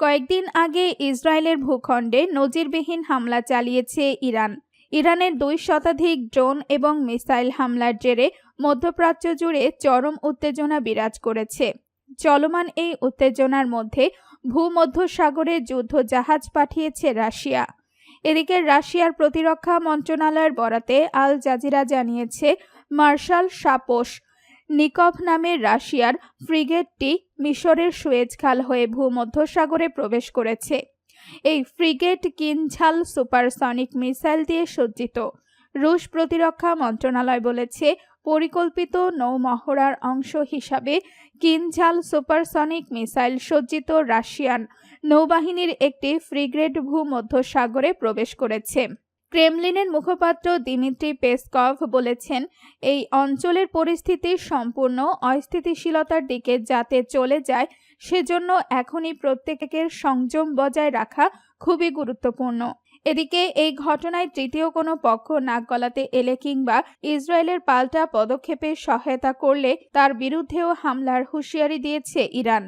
কয়েকদিন আগে ইসরায়েলের ভূখণ্ডে নজিরবিহীন হামলা চালিয়েছে ইরান। ইরানের দুই শতাধিক ড্রোন এবং মিসাইল হামলার জেরে মধ্যপ্রাচ্য জুড়ে চরম উত্তেজনা বিরাজ করেছে। চলমান এই উত্তেজনার মধ্যে ভূমধ্যসাগরে যুদ্ধ জাহাজ পাঠিয়েছে রাশিয়া। এদিকে রাশিয়ার প্রতিরক্ষা মন্ত্রণালয়ের বরাতে আল জাজিরা জানিয়েছে, মার্শাল সাপোশ নিকভ নামের রাশিয়ার ফ্রিগেটটি মিশরের সুয়েজ খাল হয়ে ভূমধ্যসাগরে প্রবেশ করেছে। এই ফ্রিগেট কিনঝাল সুপারসনিক মিসাইল দিয়ে সজ্জিত। রুশ প্রতিরক্ষা মন্ত্রণালয় বলেছে, পরিকল্পিত নৌমহড়ার অংশ হিসাবে কিনঝাল সুপারসনিক মিসাইল সজ্জিত রাশিয়ান নৌবাহিনীর একটি ফ্রিগেট ভূমধ্যসাগরে প্রবেশ করেছে। ক্রেমলিনের মুখপাত্র দিমিত্রি পেসকভ বলেছেন, এই অঞ্চলের পরিস্থিতি সম্পূর্ণ অস্থিতিশীলতার দিকে যাতে চলে যায়, সেজন্য এখনই প্রত্যেকের সংযম বজায় রাখা খুবই গুরুত্বপূর্ণ। এদিকে এই ঘটনায় তৃতীয় কোনো পক্ষ নাক গলাতে এলে কিংবা ইসরায়েলের পাল্টা পদক্ষেপে সহায়তা করলে তার বিরুদ্ধেও হামলার হুঁশিয়ারি দিয়েছে ইরান।